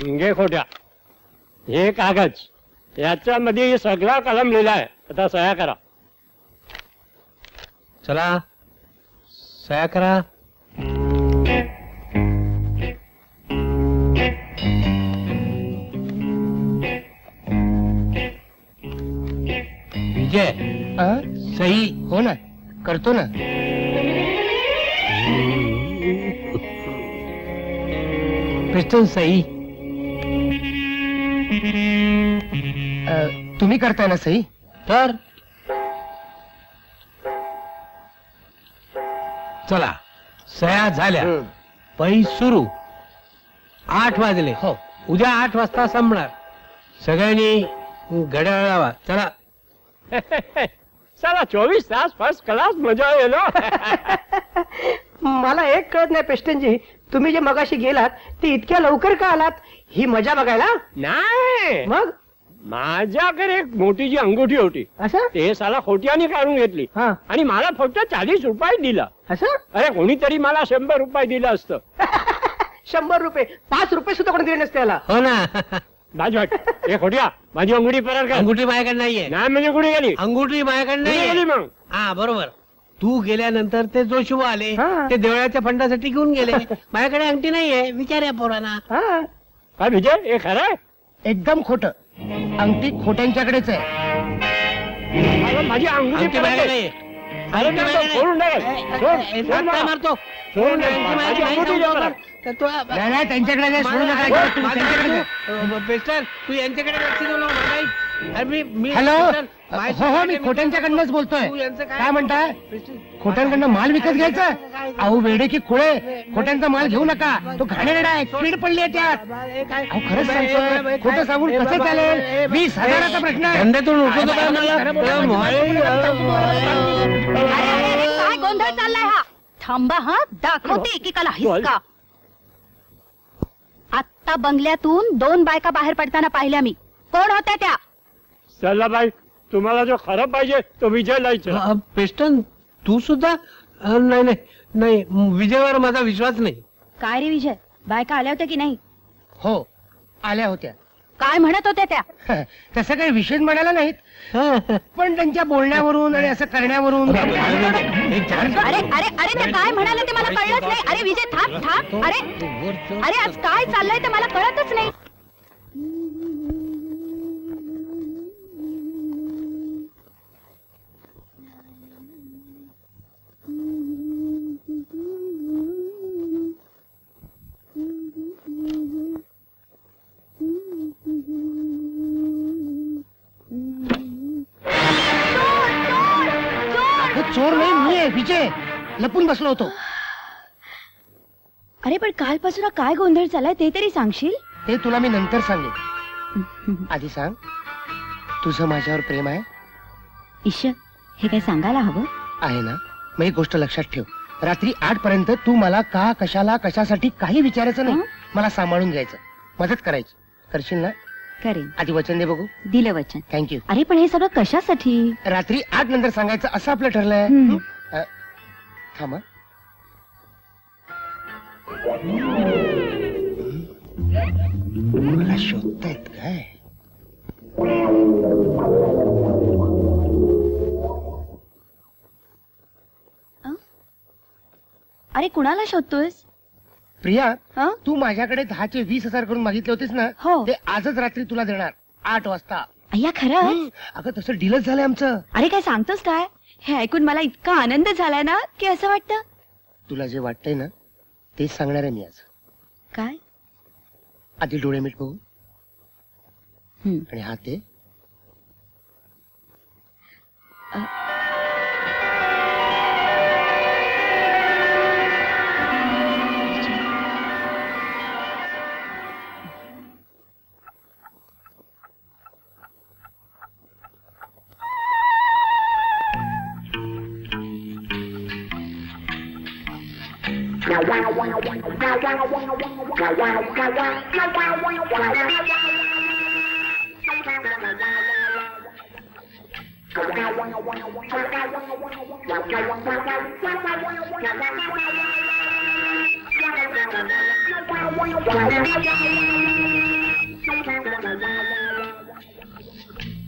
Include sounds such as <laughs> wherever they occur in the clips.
घे खोट्या. हे कागज याच्यामध्ये सगळा कलम लिहिलाय आता सह्या करा. चला. सया करा. विजय सही. हो ना. करतो ना. <laughs> पिस्टन सही. तुम्ही करताय ना सही तर? चला सया झाल्या. पैस सुरू. आठ वाजले. हो. उद्या आठ वाजता संपणार. सगळ्यांनी घड्याळ लावा चला. चला चोवीस तास फर्स्ट क्लास मजा येलो. मला एक कळत नाही पेस्टनजी तुम्ही जे मगाशी गेलात ते इतक्या लवकर का आलात? ही मजा बघायला? नाही. मग? माझ्याकडे एक मोठी जी अंगुठी होती. असं? ते साला खोट्याने काढून घेतली. हा. आणि मला फक्त चाळीस रुपये दिला. असं? अरे कोणीतरी मला शंभर रुपये दिलं असतं. <laughs> शंभर रुपये. पाच रुपये सुद्धा कोणी दिले नसते याला. हो ना. बाजवट हे खोट्या माझी अंगुठी परत कर. अंगुठी माझ्याकडे नाहीये. नाही म्हणजे कुठे गेली? अंगुठी माझ्याकडे कुठे गेली नाहीये मग? हा बरोबर. तू गेल्यानंतर ते जोशिबा आले. हा. ते देवळाच्या फंडासाठी घेऊन गेले. <laughs> माझ्याकडे अंगठी नाहीये. विचार या पोरांना. हा. काय विजय? हे खरं? आहे एकदम खोट. अंगठी खोट्यांच्याकडेच आहे. अरे, माझी अंगुठी सोडून मारतो. माझी अंगठी नाही त्यांच्याकडे नाही सोडू नका तू- यांच्याकडे लक्ष देऊ नको हॅलो हो हो मी खोट्यांच्याकडनंच बोलतोय. तू यांचं काय म्हणताय? खोट्यांकडनं माल विकत घ्यायचा? अहो वेडे की खोळे. खोट्यांचा माल घेऊ नका. तो घाणेरडा आहे. स्पीड पडली आहे त्यात? अहो खरंच सांगतोय. खोटं सांगून कसं चालेल? वीस हजाराचा प्रश्न आहे. धंद्यातून उठवतो अरे अरे अरे काय गोंधळ चाललाय हा? थांबा हा. दाखवते एकेकाला हिसका. आत्ता बंगल्यातून दोन बायका बाहेर पडताना पाहिल्या मी. कोण होत्या त्या? चला बाई तुम्हाला जो खरं पाहिजे तो विजय लायचं पेस्टन तू सुद्धा अ, नाही नाही नाही विजयावर माझा विश्वास नाही. काय रे विजय? बायका आल्या होत्या की नाही? हो आल्या होत्या. काय म्हणत होत्या त्या? <laughs> तसं काही विशेष म्हणाला नाहीत. पण त्यांच्या बोलण्यावरून आणि असं करण्यावरून अरे अरे अरे त्या काय म्हणाले ते मला कळलंच नाही. अरे विजय थांब थांब. अरे अरे आज काय चाललंय ते मला कळतच नाही. विजय लपून बसलो होतो. अरे पण कालपासून हा काय गोंधळ चाललाय ते तरी सांगशील? ते तुला मी नंतर सांगेन. <laughs> आधी सांग तुझं माझ्यावर प्रेम आहे? ईश्वर हे काय सांगायला हवं? आहे ना? मग एक गोष्ट लक्षात ठेव. रात्री आठ पर्यंत तू मला का कशाला कशासाठी काही विचारायचं नाही. हं? मला सांभाळून घ्यायचं. मदत करायची. करशील ना? करेन. आधी वचन दे बघू. दिलं वचन. थँक्यू अरे पण हे सगळं कशासाठी? रात्री आठ नंतर सांगायचं असं आपलं ठरलंय. हं. हं? थांब. मला शोधतायत काय अरे कुणाला शोधतोयस प्रिया हं? तू माझ्याकडे दहाचे वीस हजार करून मागितले होतेस ना हो. ते आजच रात्री तुला देणार आठ वाजता अय्या खरं हं. अगं तसं डीलच झालंय आमचं अरे काय सांगतोस काय हे ऐकून मला इतका आनंद झालाय ना की असं वाटतं? तुला जे वाटतंय ना तेच सांगणार आहे मी आज. काय? आधी डोळे मीठ बघू. हं. आणि हात दे. Wow.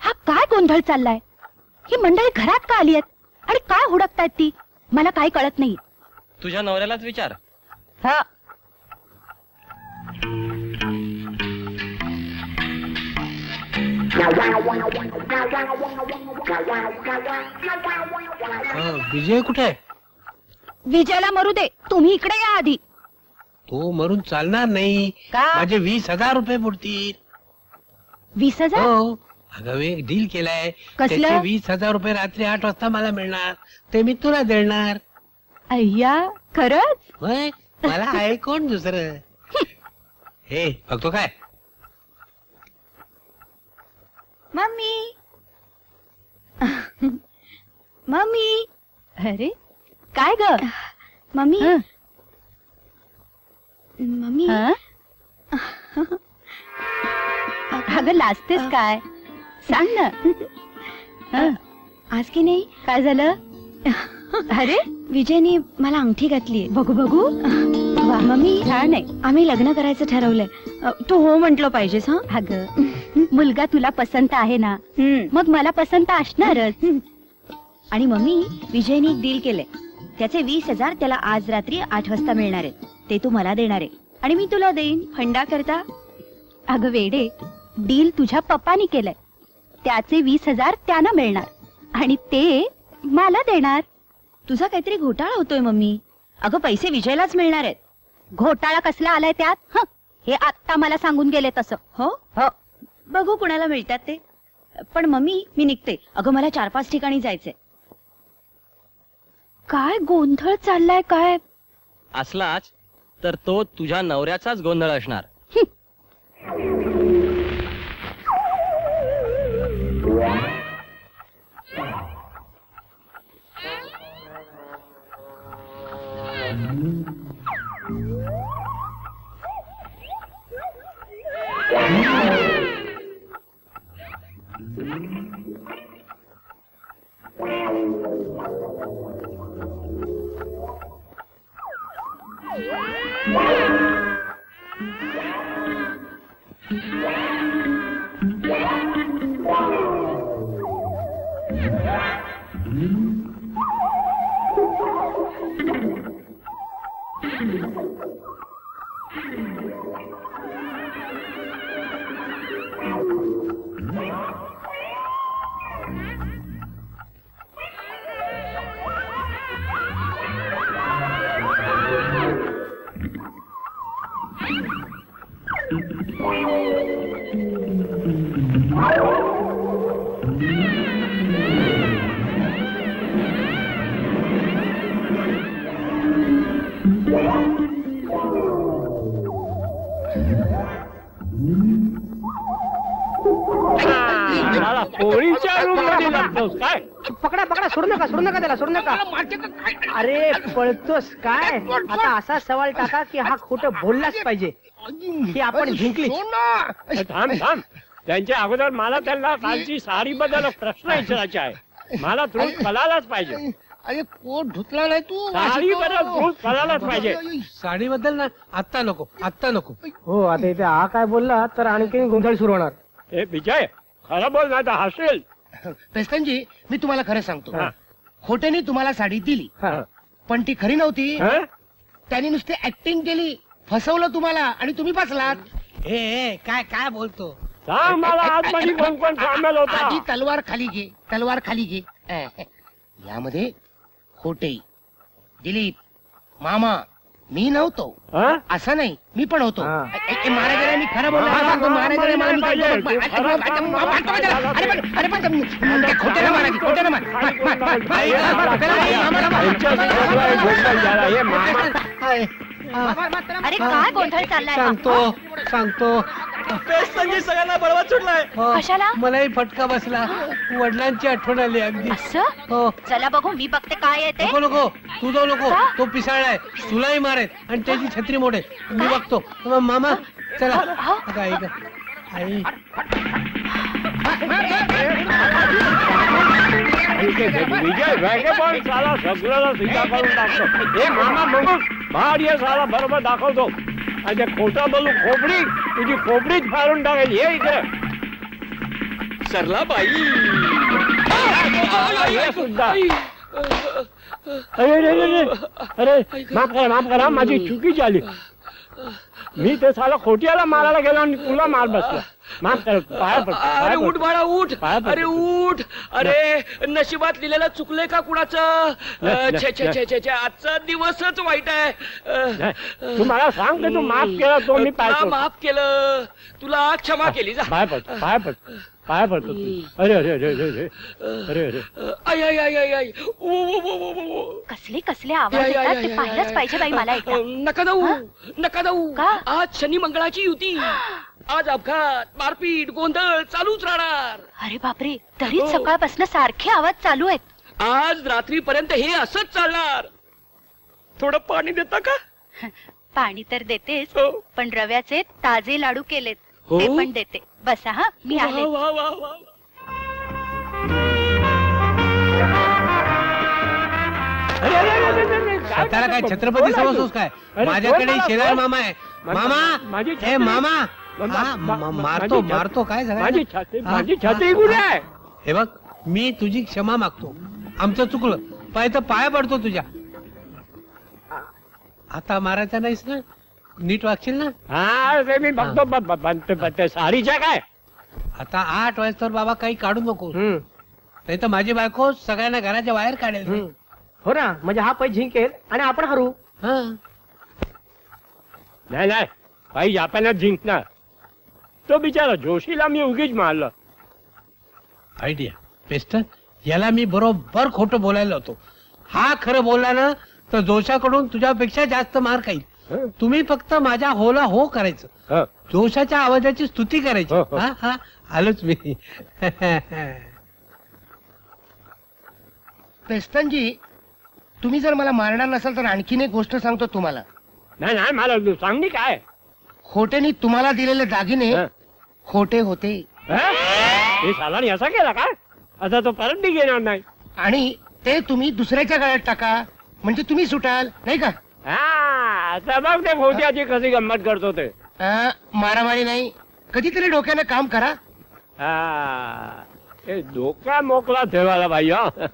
हा काय गोंधळ चाललाय? ही मंडळी घरात का आली आहेत? आणि काय हुडकतायत ती? मला काही कळत नाही. तुझ्या नवऱ्यालाच विचार. हा. विजय कुठे आहे? विजयला मरू दे. तुम्ही इकडे या आधी. तो मरून चालणार नाही. का? माझे वीस हजार रुपये बुडतील. वीस हजार? हो. अगं एक डील केलाय. कसलं? त्याचे वीस हजार रुपये रात्री आठ वाजता मला मिळणार. ते मी तुला देणार. अय्या खरंच? होय? मला आहे कोण दुसरं? हे बघतो काय? मम्मी. <laughs> मम्मी. अरे काय ग? मम्मी. हं? मम्मी. अगं लाजतेस काय? सांग ना. हं, आज की नाही? काय झालं? अरे विजयने मला अंगठी घातली बघू बघू. वा मम्मी. छान आहे. आम्ही लग्न करायचं ठरवलंय. अ, तू हो म्हंटल पाहिजेस हा? अगं मुलगा तुला पसंत आहे ना. मग मला पसंत असणारच. आणि मम्मी विजयने एक डील केलंय. त्याचे वीस हजार त्याला आज रात्री आठ वाजता मिळणार आहेत. ते तू मला देणार आहे. आणि मी तुला देईन. फंडा करता. अगं वेडे डील तुझ्या पप्पानी केलंय. त्याचे वीस हजार त्यांना मिळणार. आणि ते मला देणार. तुझा काहीतरी घोटाळा होतोय मम्मी. अगं पैसे विजयलाच मिळणार आहेत. घोटाळा कसला आलाय त्यात? हं, हे आत्ता मला सांगून गेले तसं. हो? हो. बघू कुणाला मिळतात ते? पण मम्मी मी निघते. अगं मला चार पाच ठिकाणी जायचंय. काय गोंधळ चाललाय काय? असलाच तर तो तुझ्या नवऱ्याचाच गोंधळ असणार. मला पकडा पकडा सोडू नका सोडू नका त्याला सोडू नका. अरे पळतोस काय? आता असा सवाल टाका की हा खोटं बोललाच पाहिजे. ही आपण जिंकली. ए, थांब थांब. त्यांच्या अगोदर मला त्यांना कालची साडी बद्दल प्रश्न विचारायचे आहे. मला तू कळालाच पाहिजे. अरे पोट धुतला नाही तू? साडी बद्दल तू कळालाच पाहिजे. साडीबद्दल ना. आत्ता नको आत्ता नको. हो आता इथे हा काय बोलला तर आणखी गोंधळ सुरू होणार. हे विजय खरं बोल नाही तर हसेल. पेस्टनजी मी तुम्हाला खरं सांगतो. हा. खोट्याने तुम्हाला साडी दिली. हा. पण ती खरी नव्हती. हं? त्यांनी नुसती ऍक्टिंग केली फसवलं तुम्हाला आणि तुम्ही फसलात. ए ए, काय काय बोलतो? सांग मला आतमध्ये कोण कोण सामील आधी तलवार खाली घे तलवार खाली घे. <laughs> यामध्ये खोटे दिलीप मामा मी नव्हतो हा? असं नाही मी पण होतो हा. ए- ए- महाराजांना मी खरं बोललो हा, हा, सांगतो, हा, महाराजांना मला मी पाहिजे. काय- तू अरे, खरं अरे, सांग, अरे, सांग, अरे, सांग, अरे, पण- अरे, पण- अरे, पण- ते खोट्यानं मारा, खोट्यानं मारा. मार, मार, मार, मार, मार, मार, मार, यांच्या सगळं गोंधळ झाला. हे मामा हाय. हा, अरे काय गोंधळ चाललाय हा? सांगतो सांगतो संजय सगळ्यांना बळवत सुटलाय. हो, कशाला? मलाही फटका बसला. वडिलांची आठवण आली अगदी. असं? हो. चला बघू मी बघते काय येते नको नको. तू जाऊ नको. का? तो पिसाळलाय तुलाही मारेल. आणि त्याची छत्री मोडे मी बघतो. मामा चला. हा? आता ऐक आई विजय वेगेबॉल साला सगळ्याला सीधा करून टाकतो हे मामा बघू बाहेर ये साला. बरोबर दाखवतो. ते खोटं बोलू खोपडी तुझी खोपडीच फाडून टाकेल ये इकडे. सरला बाई हे सुद्धा. अरे अरे अरे अरे माफ करा माफ करा माझी चुकी झाली. मी ते साला खोट्याला मारायला गेलो आणि तुला मार बसला. माफ करा पाया पडतो, पाया अरे पडतो. उठ बाळा उठ. पाया पडतो. अरे उठ. अरे नशिबात लिहिलेलं चुकलंय का कुणाचं? अ, छे छे छे छे छे आजचा दिवसच वाईट आहे. अ, नाही, तू मला सांग की तू माफ केला तो मी पाय तुला पडतो. माफ केलं. तुला क्षमा केली जा. पाय पडतो पाय पडतो पाय पडतो तू. अरे अरे अरे अरे अरे. अरे अरे. आय आय आय आय आय उ, उ, उ, उ, उ. कसले कसले आवाज येतात? ते पाहिलंच पाहिजे बाई मला एकदा. नका जाऊ? नका जाऊ. का? आज शनी मंगळाची युती. आज अपघात मारपीट गोंधळ चालूच राहणार. अरे बापरे तरीच हो. सकाळपासून सारखे आवाज चालू आहेत. आज रात्रीपर्यंत हे असंच चालणार. थोडं पाणी देता का? <laughs> पाणी तर देतेच हो. पण रव्याचे ताजे लाडू केलेत. हो? ते पण देते. बसा हा? मी वा, आले वा, वा, वा. अरे, अरे, अरे, अरे, अरे, काय स्वतःला काय करतो? छत्रपती तू. समजतोस काय? अरे, माझ्याकडे मला, शेजारी. मामा आहे. मामा? माझी हे छत्री- मामा? मा- हा, मा- मा- मा- मारतो माझी छत्री- मारतो काय माझी माझी आहे? हे बघ मी तुझी क्षमा मागतो. आमचं चुकलं. पाय तर पाया पडतो तुझ्या. आता मारायचा नाहीस ना? नीट वागशील ना? हा ते मी बघतो ब- ब- ब- ते- ब- ते साडीच्या काय? आता आठ वाजता बाबा काही काढू नको हम्म, नाही तर माझी बायको सगळ्यांना घराच्या बाहेर काढेल. हम्म. हो ना म्हणजे हा पै जिंकेल आणि आपण हरू. हा. नाही नाही काही आपणच जिंकणार तो बिचारा जोशीला मी उगीच मारलं. आयडिया पेस्टर याला मी बरोबर खोटं बोलायला होतो. हा खरं बोलला ना तर जोशाकडून तुझ्यापेक्षा जास्त मार खाईल. हं, तुम्ही फक्त माझ्या होला हो करायचं. हं. जोशाच्या आवाजाची स्तुती करायची. हो, हो. हा हा. आलोच मी. पेस्तनजी तुम्ही जर मला मारणार नसाल तर आणखीन एक गोष्ट सांगतो तुम्हाला. नाही नाही मला तू सांग नी काय? खोटेनी तुम्हाला दिलेले दागिने हं. खोटे होते. हं? हे सालानी असा केला काय आता तो परत बी घेणार नाही. आणि ते तुम्ही दुसऱ्याच्या गळ्यात टाका. म्हणजे तुम्ही सुटाल नाही का? हा आता बघ ते भोवत्याची कशी गंमत करतो ते. अं, मारामारी नाही. कधीतरी डोक्यानं काम करा. हा हे डोका मोकळा ठेवायला पाहिजे हं.